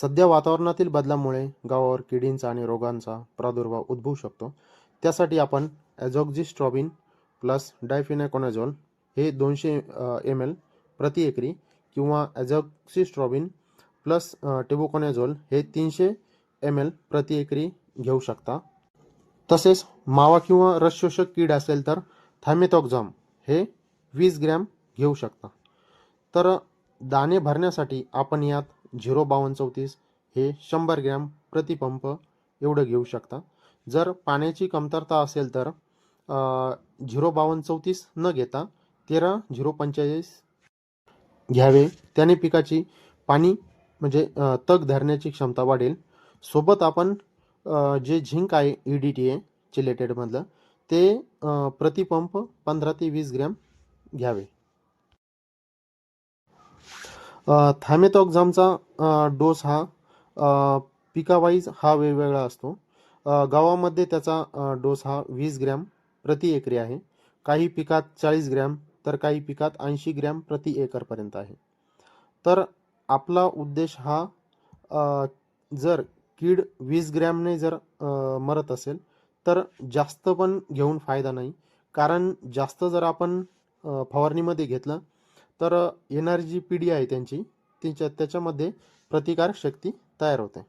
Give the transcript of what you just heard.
सध्या वातावरणातील बदलामुळे गावावर किडींचा आणि रोगांचा प्रादुर्भाव उद्भवू शकतो. त्यासाठी आपण ॲझॉक्झिस्ट्रॉबिन प्लस डायफिनॅकोनाझोल हे दोनशे एम एल प्रति एकरी किंवा ॲझॉक्सिस्ट्रॉबिन प्लस टेबुकोनाझोल हे तीनशे एम एल प्रति एकरी घेऊ शकता. तसेच मावा किंवा रसशोषक कीड असेल तर थायमेथॉक्झॉम हे वीस ग्रॅम घेऊ शकता. तर दाणे भरण्यासाठी आपण यात झिरो बावन्न चौतीस हे शंभर ग्रॅम प्रतिपंप एवढं घेऊ शकता. जर पाण्याची कमतरता असेल तर झिरो बावन्न चौतीस न घेता तेरा झिरो पंचेचाळीस घ्यावे. त्याने पिकाची पाणी म्हणजे तग धरण्याची क्षमता वाढेल. सोबत आपण जे झिंक आहे ई डी टी आहे चिलेटेडमधलं ते प्रतिपंप पंधरा ते वीस ग्रॅम घ्यावे. थायमेथॉक्झामचा डोस हा पिकावाईज हा वेगवेगळा असतो. गावामध्ये त्याचा डोस हा वीस ग्रॅम प्रति एकरी आहे. काही पिकात चाळीस ग्रॅम तर काही पिकात ऐंशी ग्रॅम प्रति एकरपर्यंत आहे. तर आपला उद्देश हा जर कीड वीस ग्रॅमने जर मरत असेल तर जास्त पण घेऊन फायदा नाही. कारण जास्त जर आपण फवारणीमध्ये घेतलं तर येणारी जी पिढी आहे त्यांची तिच्या त्याच्यामध्ये प्रतिकारशक्ती तयार होते.